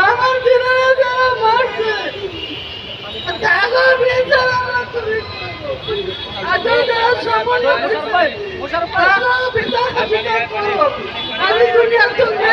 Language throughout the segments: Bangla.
আমার বিনারা যারা মারছে তাগর বিচার আমার তুমি আজও যারা সম্মান করছে তাগর বিচার আমি দুনিয়া তুমি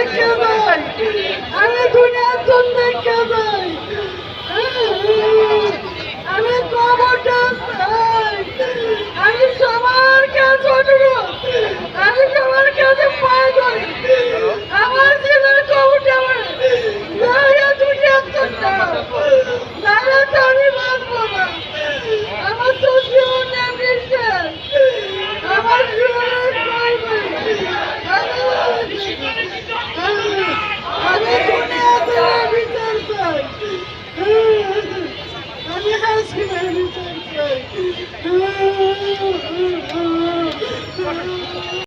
ask him anything, Frank.